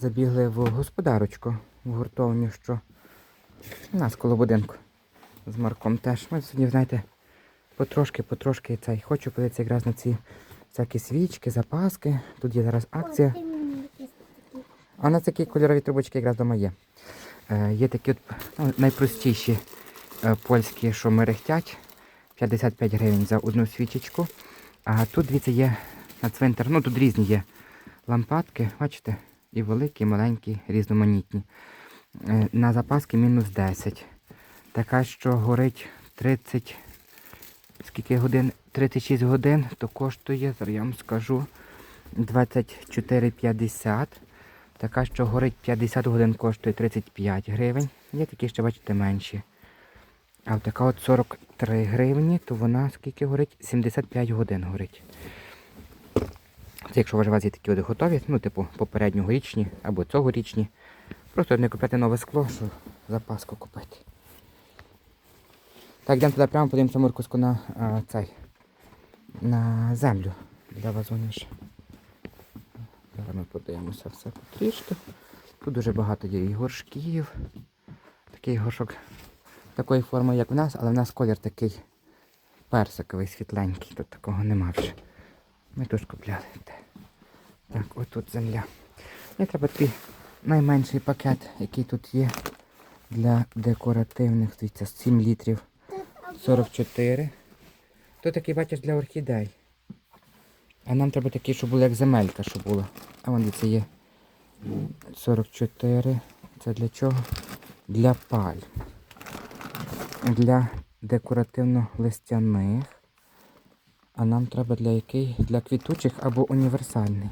забігли в господарочку, в гуртовню, що у нас коло будинку з Марком теж. Ми сьогодні, знаєте, потрошки, потрошки цей. Хочу подивитися якраз на ці всякі свічки, запаски. Тут є зараз акція. А у нас такі кольорові трубочки якраз вдома є. Е, є такі от, ну, найпростіші е, польські, що мерехтять. 55 гривень за одну свічечку. А тут, дивіться, є на цвинтар. Ну тут різні є лампадки, бачите? І великі, і маленькі, різноманітні. Е, на запаски мінус 10. Така, що горить 30. Скільки годин? 36 годин, то коштує, зараз я вам скажу, 24,50. Така, що горить 50 годин, коштує 35 гривень. Є такі ще, бачите, менші. А така от 43 гривні, то вона скільки горить? 75 годин горить. Це якщо є такі от готові, ну, типу, попередньогорічні або цьогорічні. Просто не купляти нове скло, що запаску купити. Так, йдемо туди прямо, подивимося моркуску на а, цей. На землю для вазонів. ще. Зараз ми подивимося все потрішки. Тут дуже багато є і горшків. Такий горшок такої форми, як в нас, але в нас колір такий персиковий, світленький. Тут такого нема вже. Ми тут купляли. Так, отут земля. Мені треба такий найменший пакет, який тут є для декоративних. Дивіться, 7 літрів 44. То такий, бачиш, для орхідей. А нам треба такий, щоб було як земелька, щоб було. А вон дивіться є 44. Це для чого? Для пальм. Для декоративно-листяних. А нам треба для який? Для квітучих або універсальний.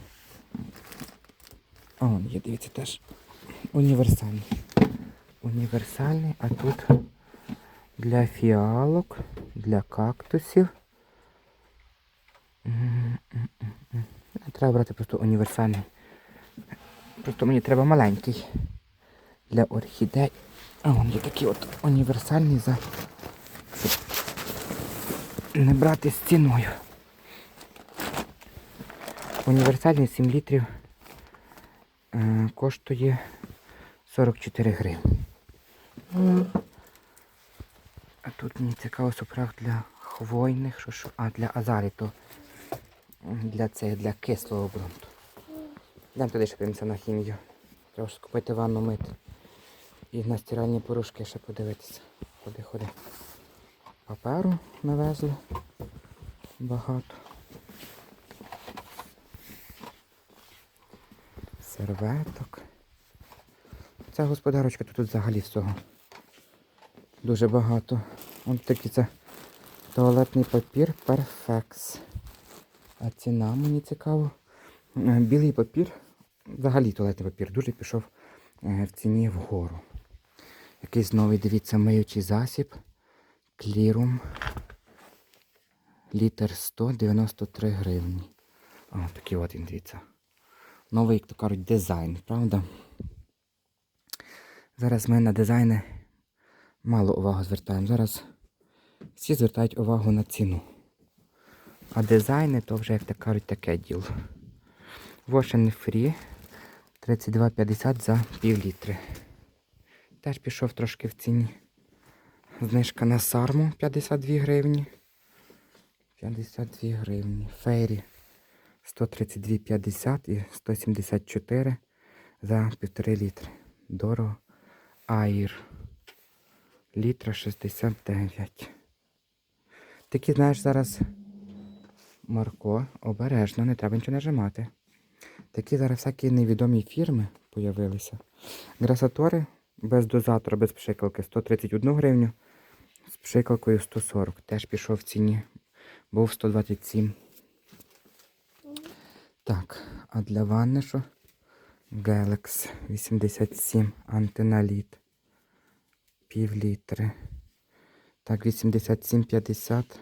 А вон є, дивіться теж. Універсальний. Універсальний, а тут для фіалок, для кактусів. Треба брати просто універсальний. Просто мені треба маленький для орхідей. А вон є такий от універсальний за не брати з ціною. Універсальний 7 літрів е, коштує 44 гривні. А тут мені цікаво супраг для хвойних, що, що, а для азарі, то для цих, для кислого ґрунту. Йдемо туди ще подивимося на хімію. Треба ж купити ванну мити. І на стиральні порошки ще подивитися. Ходи, ходи. Паперу навезли. Багато. Серветок. Ця господарочка тут взагалі всього. Дуже багато. Ось такий це туалетний папір Perfex. А ціна мені цікаво. Е, Білий папір, взагалі туалетний папір, дуже пішов е, в ціні вгору. Якийсь новий, дивіться, миючий засіб. Клірум. Літр 193 гривні. О, такий от він, дивіться. Новий, як то кажуть, дизайн, правда? Зараз ми на дизайни мало увагу звертаємо. Зараз всі звертають увагу на ціну. А дизайни то вже, як то кажуть, таке діло. Washing Free 32,50 за пів літри. Теж пішов трошки в ціні. Знижка на сарму 52 гривні. 52 гривні. Фейрі 132,50 і 174 за півтори літри. Дорого. Аїр. Літра 69. Такі, знаєш, зараз Марко, обережно, не треба нічого нажимати. Такі зараз всякі невідомі фірми появилися. Грасатори без дозатора, без пшикалки 131 гривню. З пшикалкою 140. Теж пішов в ціні. Був 127. Так, а для ванни що? Galax 87 антиналіт. Пів літри. Так, 87,50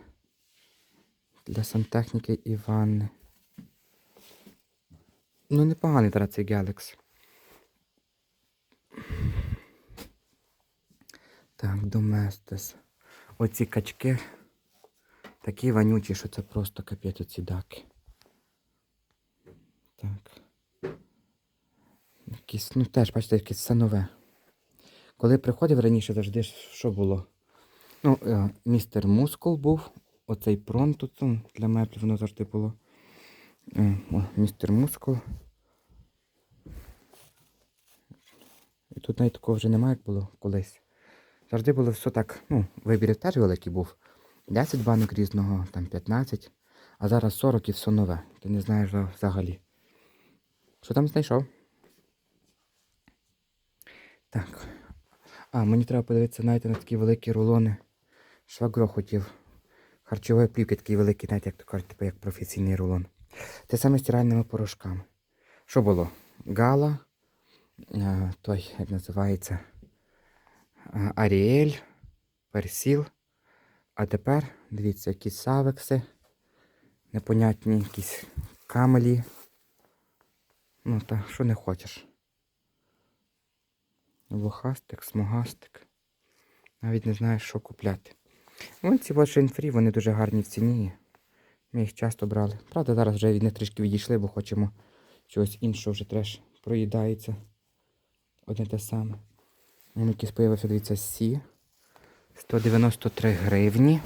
для сантехніки і ванни. Ну, непоганий зараз цей Galax. Так, Domestos. Оці качки такі вонючі, що це просто капець оці даки. Так. якісь, ну теж, бачите, якесь все нове. Коли приходив раніше, завжди що було? Ну, е, містер Мускул був, оцей прон тут ну, для меблів воно завжди було. Е, о, містер Мускул. І тут навіть такого вже немає, як було колись. Завжди було все так, ну, вибір теж великий був. 10 банок різного, там 15, а зараз 40 і все нове. Ти не знаєш взагалі. Що там знайшов? Так. А, мені треба подивитися, знаєте, на такі великі рулони. Швагро хотів. Харчової плівки такі великі, знаєте, як то кажуть, типу як професійний рулон. Те саме з стиральними порошками. Що було? Гала, е, той, як називається, е, Аріель, Персіл. А тепер, дивіться, якісь савекси, непонятні якісь камелі. Ну, та що не хочеш. Лохастик, смугастик. Навіть не знаєш, що купляти. Вон ці Free, вони дуже гарні в ціні. Ми їх часто брали. Правда, зараз вже від них трішки відійшли, бо хочемо чогось іншого вже треш проїдається. Одне те саме. Вон якийсь появився, дивіться, Сі. 193 гривні.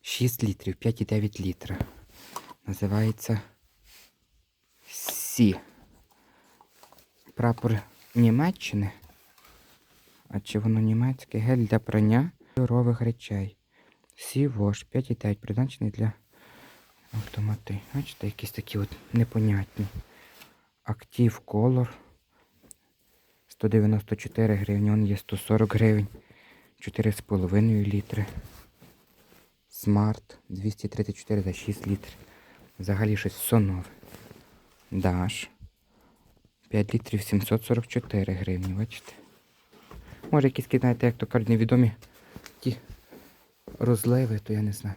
6 літрів, 5,9 літра. Називається Сі. Прапор Німеччини. А чи воно німецьке? Гель для прання кольорових речей. Сі Вош 5,9 призначений для автомати. Бачите, якісь такі от непонятні. Актив колор. 194 гривні, он є 140 гривень. 4,5 літри. Смарт 234 за 6 літрів. Взагалі щось все нове. Даш. 5 літрів 744 гривні, бачите? Може якісь, знаєте, як то кажуть, невідомі ті розливи, то я не знаю.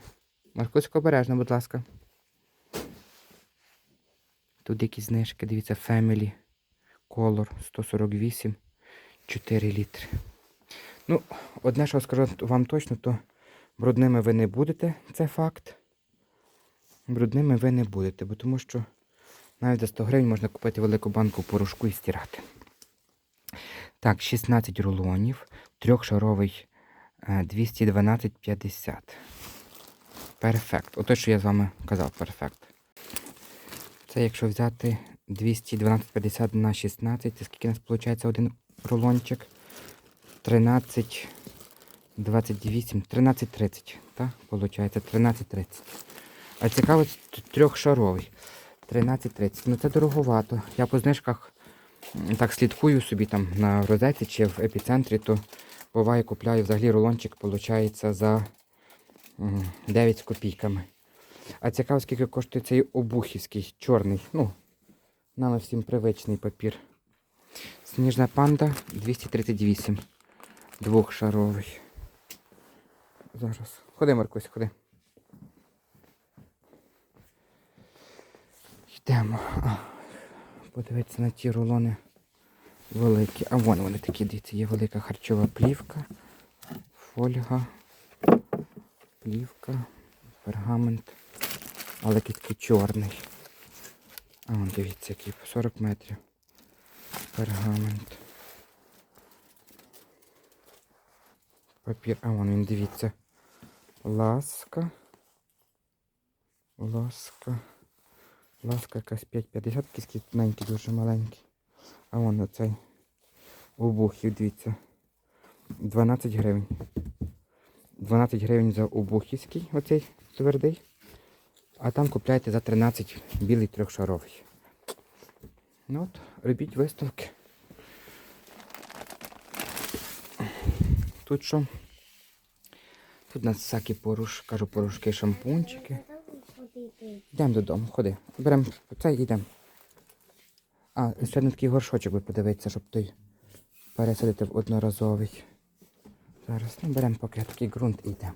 Маркусько обережно, будь ласка. Тут якісь знижки, дивіться, Family Color 148, 4 літри. Ну, одне, що скажу вам точно, то брудними ви не будете, це факт. Брудними ви не будете, бо тому що навіть за 100 гривень можна купити велику банку порошку і стирати. Так, 16 рулонів, трьохшаровий е, 212,50. Перфект. Ото, що я з вами казав, перфект. Це якщо взяти 212,50 на 16, це скільки у нас виходить один рулончик? 13, 28, 13,30. Так, виходить, 13,30. А цікаво, трьохшаровий. 13,30. Ну це дороговато. Я по знижках так слідкую собі там на розетці чи в епіцентрі, то буває купляю взагалі рулончик, виходить, за 9 з копійками. А цікаво, скільки коштує цей обухівський, чорний. Ну, нам всім привичний папір. Сніжна панда 238. Двохшаровий. Зараз. Ходи, Маркусь, ходи. Йдемо. А, Подивитися на ті рулони великі. А вон вони такі, дивіться, є велика харчова плівка, фольга, плівка, пергамент. Але такий чорний. А вон дивіться, який 40 метрів. Пергамент. Папір, а вон він, дивіться. Ласка. Ласка. Ласка якась 5,50, якийсь маленький, дуже маленький. А вон оцей обухів, дивіться. 12 гривень. 12 гривень за обухівський, оцей твердий. А там купляєте за 13 білий трьохшаровий. Ну от, робіть виставки. Тут що? Тут у нас всякі поруш, кажу, порошки, шампунчики. Йдемо додому, ходи. Беремо це і йдемо. А, ще один такий горшочок ви подивитися, щоб той пересадити в одноразовий. Зараз ну, беремо поки такий ґрунт і йдемо.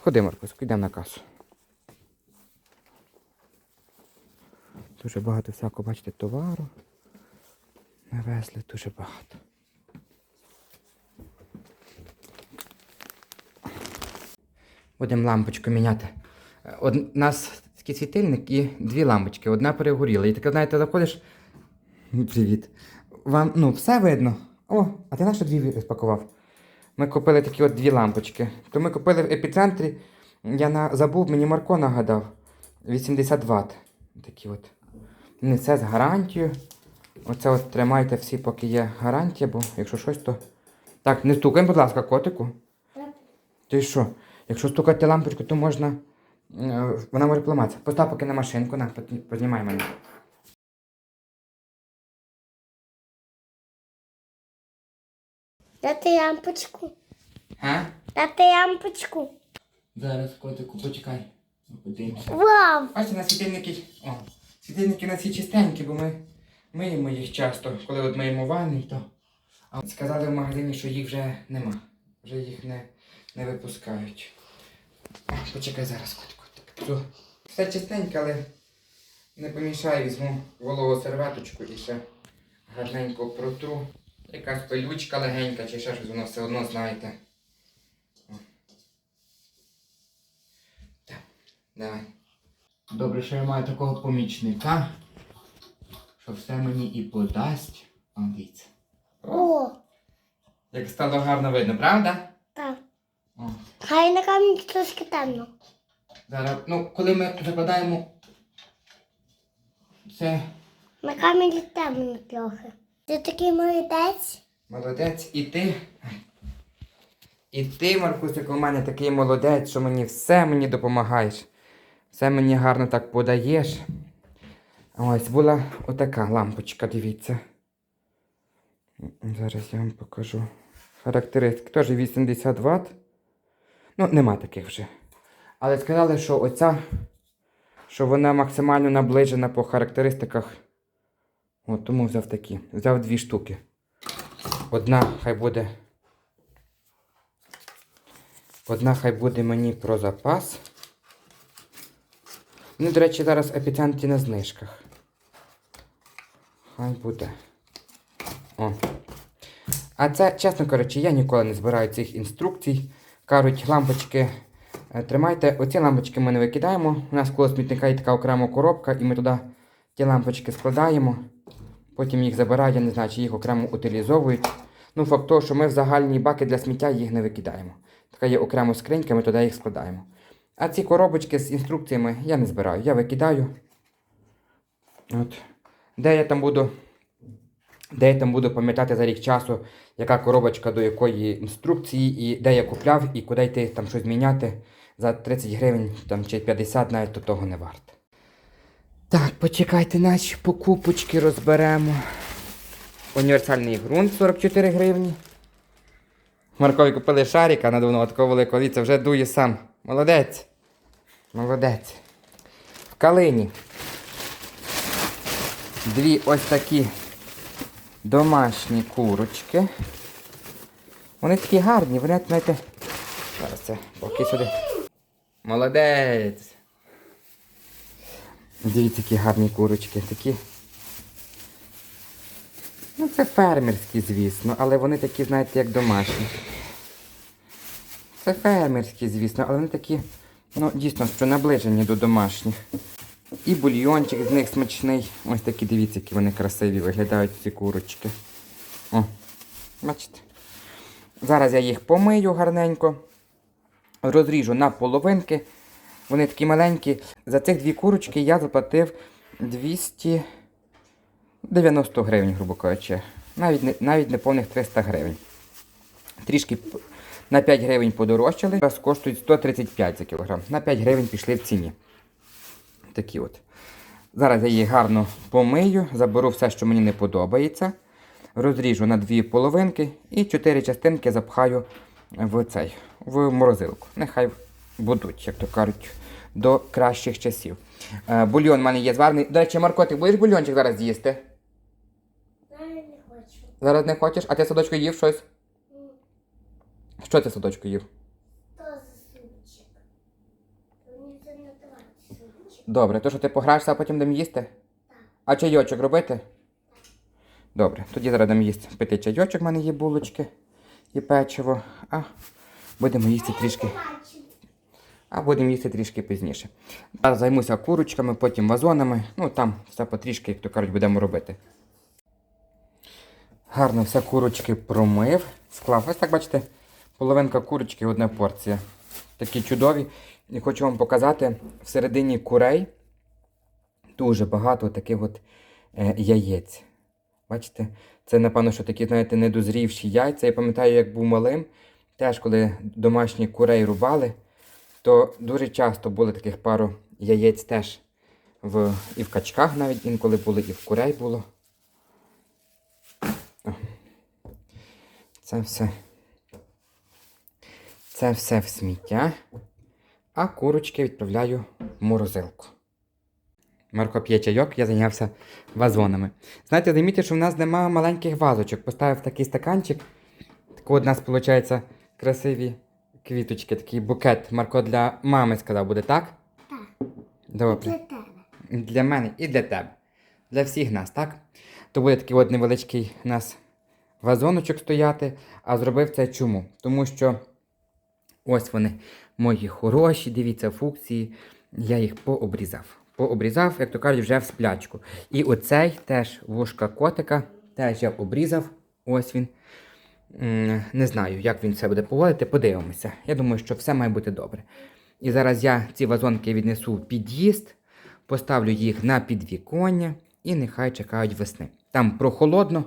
Ходи, Маркуску, йдемо на касу. Дуже багато всякого, бачите, товару. Навезли дуже багато. Будемо лампочку міняти. У нас такий світильник і дві лампочки. Одна перегоріла. І таке, знаєте, заходиш, Привіт. Вам, ну, все видно. О, а ти на що дві спакував? Ми купили такі от дві лампочки. То ми купили в епіцентрі. Я на... забув, мені Марко нагадав. 80 Вт. Такі от. Не це з гарантією. Оце от тримайте всі, поки є гарантія, бо якщо щось, то. Так, не стукай, будь ласка, котику. Ти що? Якщо стукати лампочку, то можна. Е, Вона може поламатися. Постав поки на машинку, на, познімай мене. Дати лампочку. А? Дати лампочку. Зараз, котику, почекай. Подивимося. Вау! Бачите, на світильники. О, світильники нас є чистенькі, бо ми миємо їх часто. Коли от миємо ванни, то. А сказали в магазині, що їх вже нема. Вже їх не, не випускають. Почекай зараз, котику. То все чистеньке, але не помішаю, візьму вологу серветочку і ще гарненько протру. Якась пилючка легенька чи ще щось, воно все одно знаєте. Так, давай. Добре, що я маю такого помічника, що все мені і подасть. О, дивіться. О! Як стало гарно видно, правда? Так. О. Хай на камінь трошки темно. Зараз, ну, коли ми закладаємо це На камінь темно трохи. Ти такий молодець. молодець, і ти. І ти, Маркусик, у мене такий молодець, що мені все мені допомагаєш. Все мені гарно так подаєш. Ось була отака лампочка, дивіться. Зараз я вам покажу. Характеристики. Теж 80 Вт. Ну, нема таких вже. Але сказали, що оця, що вона максимально наближена по характеристиках. От тому взяв такі. Взяв дві штуки. Одна хай буде. Одна хай буде мені про запас. Ну, до речі, зараз епіцентрі на знижках. Хай буде. О. А це, чесно кажучи, я ніколи не збираю цих інструкцій. Кажуть, лампочки тримайте. Оці лампочки ми не викидаємо. У нас коло смітника є така окрема коробка, і ми туди ті лампочки складаємо. Потім їх забирають, я не знаю, чи їх окремо утилізовують. Ну, факт того, що ми в загальні баки для сміття їх не викидаємо. Така є окрема скринька, ми туди їх складаємо. А ці коробочки з інструкціями я не збираю. Я викидаю. От. Де я там буду. Де я там буду пам'ятати за рік часу, яка коробочка до якої інструкції, і де я купляв, і куди йти там щось міняти за 30 гривень там, чи 50 навіть то того не варто. Так, почекайте, наші покупочки розберемо. Універсальний ґрунт 44 гривні. Маркові купили шарика надувного такого великого віця, вже дує сам. Молодець. Молодець. В калині. Дві ось такі домашні курочки. Вони такі гарні, вони, знаєте. Зараз це поки сюди. Молодець. Дивіться, які гарні курочки. Такі. Ну, це фермерські, звісно, але вони такі, знаєте, як домашні. Це фермерські, звісно, але вони такі, ну, дійсно, що наближені до домашніх. І бульйончик з них смачний. Ось такі, дивіться, які вони красиві виглядають ці курочки. О, бачите. Зараз я їх помию гарненько, розріжу на половинки. Вони такі маленькі. За цих дві курочки я заплатив 290 гривень, грубо кажучи. Навіть навіть не повних 300 гривень. Трішки на 5 гривень подорожчали. Зараз коштують 135 за кілограм. На 5 гривень пішли в ціні. Такі от. Зараз я їх гарно помию, заберу все, що мені не подобається. Розріжу на дві половинки і чотири частинки запхаю в цей, в морозилку. Нехай будуть, як то кажуть, до кращих часів. Е, бульйон в мене є зварений. До речі, Марко, ти будеш бульйончик зараз їсти? Я не хочу. Зараз не хочеш? А ти садочку їв щось? Що ти садочку їв? То за супчик. Мені це не давати супчик. Добре, то що ти пограєшся, а потім дам їсти? Так. А чайочок робити? Добре, тоді зараз дам їсти. Пити чайочок, в мене є булочки і печиво. А будемо їсти трішки. А будемо їсти трішки пізніше. Зараз займуся курочками, потім вазонами. Ну там все потрішки, як то кажуть, будемо робити. Гарно все курочки промив, склав. Ось так бачите, половинка курочки, одна порція. Такі чудові. І хочу вам показати всередині курей дуже багато таких от е, яєць. Бачите? Це, напевно, що такі, знаєте, недозрівші яйця. Я пам'ятаю, як був малим, теж коли домашні курей рубали, то дуже часто були таких пару яєць теж в, і в качках навіть інколи були, і в курей було. Це все. Це все в сміття. А курочки відправляю в морозилку. Марко п'є чайок, я зайнявся вазонами. Знаєте, замітьте, що в нас немає маленьких вазочок. Поставив такий стаканчик. Так от у нас, виходить, красиві квіточки, такий букет. Марко для мами сказав, буде так? Так. Добре. Для тебе. Для мене і для тебе. Для всіх нас, так? То буде такий от невеличкий у нас вазоночок стояти. А зробив це чому? Тому що ось вони мої хороші, дивіться, функції. Я їх пообрізав. Пообрізав, як то кажуть, вже в сплячку. І оцей теж вушка котика, теж я обрізав. Ось він. Не знаю, як він це буде поводити, подивимося. Я думаю, що все має бути добре. І зараз я ці вазонки віднесу в під'їзд, поставлю їх на підвіконня і нехай чекають весни. Там прохолодно,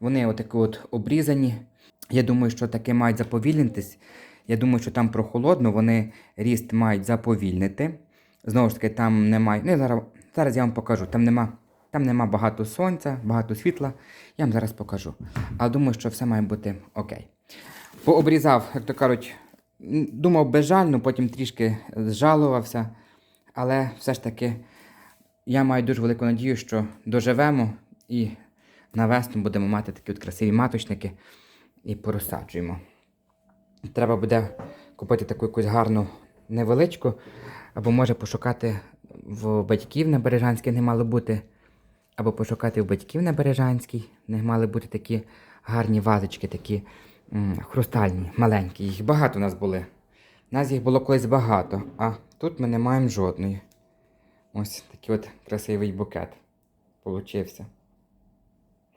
вони отакі от обрізані. Я думаю, що таки мають заповільнитись. Я думаю, що там прохолодно, вони ріст мають заповільнити. Знову ж таки, там немає. Ну, зараз, зараз я вам покажу. Там нема, там нема багато сонця, багато світла. Я вам зараз покажу. Але думаю, що все має бути окей. Пообрізав, як то кажуть, думав безжально, потім трішки зжалувався. Але все ж таки я маю дуже велику надію, що доживемо і на весну будемо мати такі от красиві маточники і порозсаджуємо. Треба буде купити таку якусь гарну невеличку, або може пошукати в батьків на Бережанській не мало бути. Або пошукати в батьків на Бережанській. Не мали бути такі гарні вазочки, такі м, хрустальні, маленькі. Їх багато у нас були. У нас їх було колись багато, а тут ми не маємо жодної. Ось такий от красивий букет получився.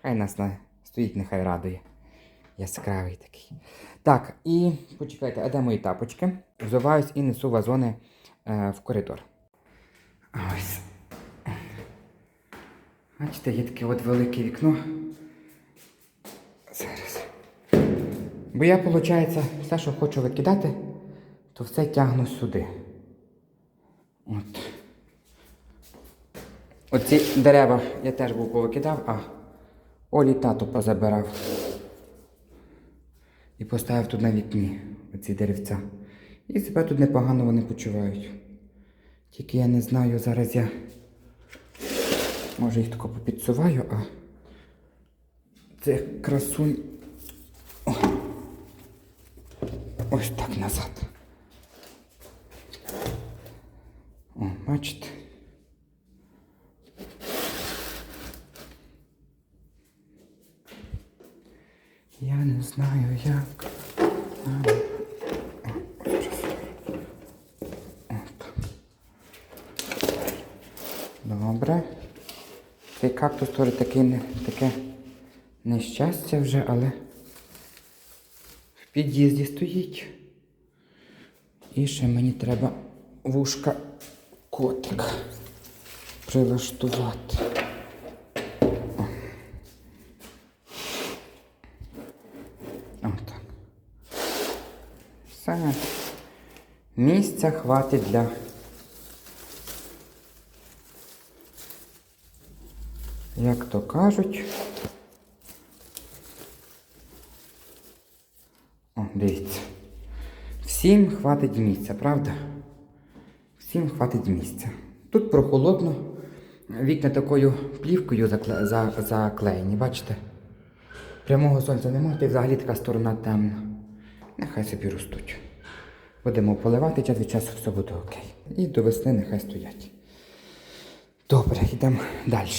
Хай нас на... стоїть, нехай радує. Яскравий такий. Так, і почекайте, а де мої тапочки? Взуваюсь і несу вазони в коридор. Ось. Бачите, є таке от велике вікно. Зараз. Бо я, виходить, все, що хочу викидати, то все тягну сюди. От. Оці дерева я теж був повикидав, а Олі тато позабирав. І поставив тут на вікні оці деревця. І себе тут непогано вони почувають. Тільки я не знаю, зараз я може їх тако попідсуваю, а цих красунь. О. Ось так назад. О, бачите? Я не знаю як. А, о, зараз. От. Добре. Цей кактус теж такий не, таке нещастя вже, але в під'їзді стоїть. І ще мені треба вушка котик прилаштувати. Отак. Все. Місця хватить для. Як то кажуть. О, дивіться. Всім хватить місця, правда? Всім хватить місця. Тут прохолодно. Вікна такою плівкою закле... за... заклеєні, бачите? Прямого сонця немає, й взагалі така сторона темна. Нехай собі ростуть. Будемо поливати час від часу, все буде окей. І до весни нехай стоять. Добре, йдемо далі.